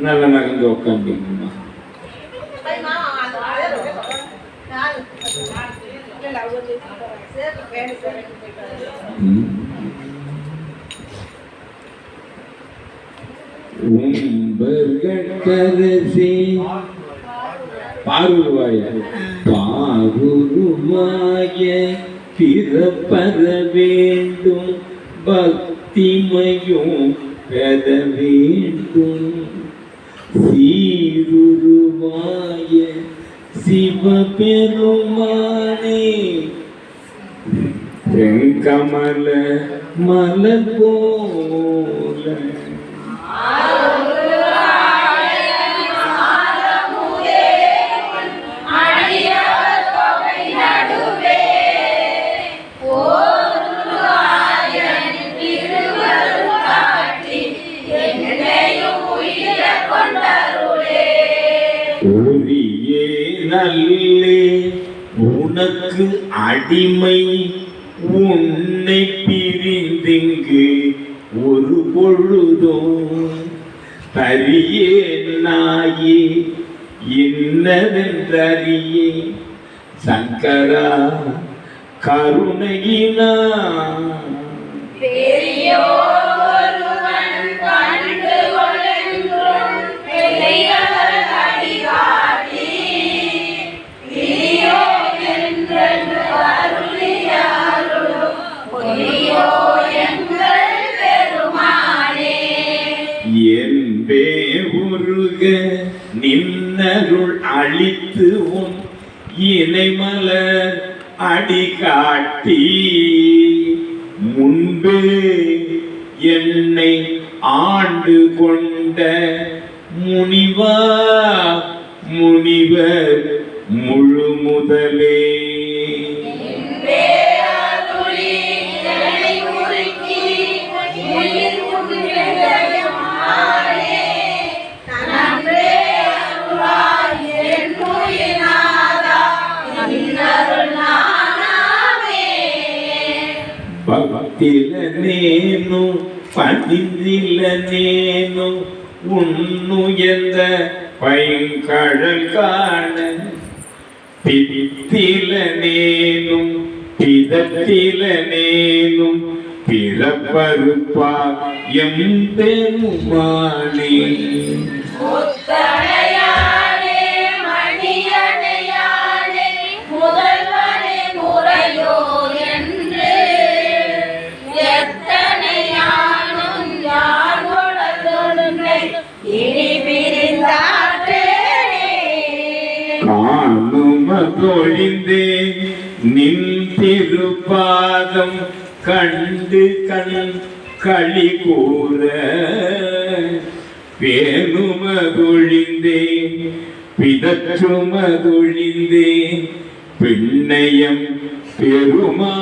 Nalalagang gaw kang gano'n கரசி பாருவாய பாருருமாய பிறப்பற வேண்டும் பக்திமையும் பெற வேண்டும் சீருருவாய சிவபெருமானே செங்கமல மலர் போல. நல்லே உனக்கு அடிமை உன்னை பிரிந்திங்கு ஒரு பொழுதோ. தரியே நாயே இன்னதென்றறியே. சங்கரா கருணையினா என்பே அழித்து உன் இணைமலர் அடி காட்டி முன்பே என்னை ஆண்டு கொண்ட முனிவா முனிவர் முழு முதலே పట్టిల నేను ഉണ്ണു നേനു ഉണ്ണുയർന്ന കാണ കാണ്. പിരിത്തില നേനും പിതത്തില നേനും പിറപ്പറുപ്പ എന്തേ മുമാണി காணுமதொழிந்தே நின் திருப்பாதம் கண்டு கண் களி கூற. பேணுமதொழிந்தேன் பிதற்றுமதொழிந்தேன் பின்னயம் பெருமானே.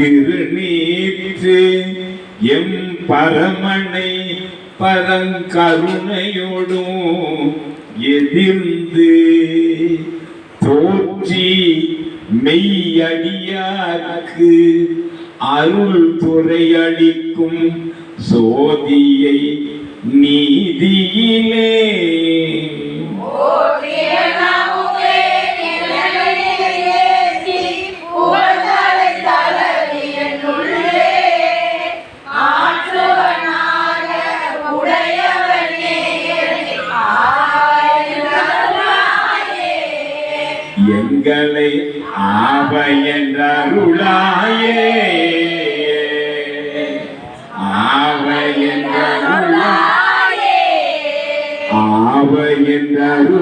திருநீற்று எம் பரமனை பரங்கருணையோடும் எதிர்ந்து தோற்றி மெய்யடியார்க்கு அருள் துறையளிக்கும் சோதியை நீதியிலே. இல்லை ஆவையன்றருளாயே ஆவையன்றருளாயே ஆவையன்றருளாயே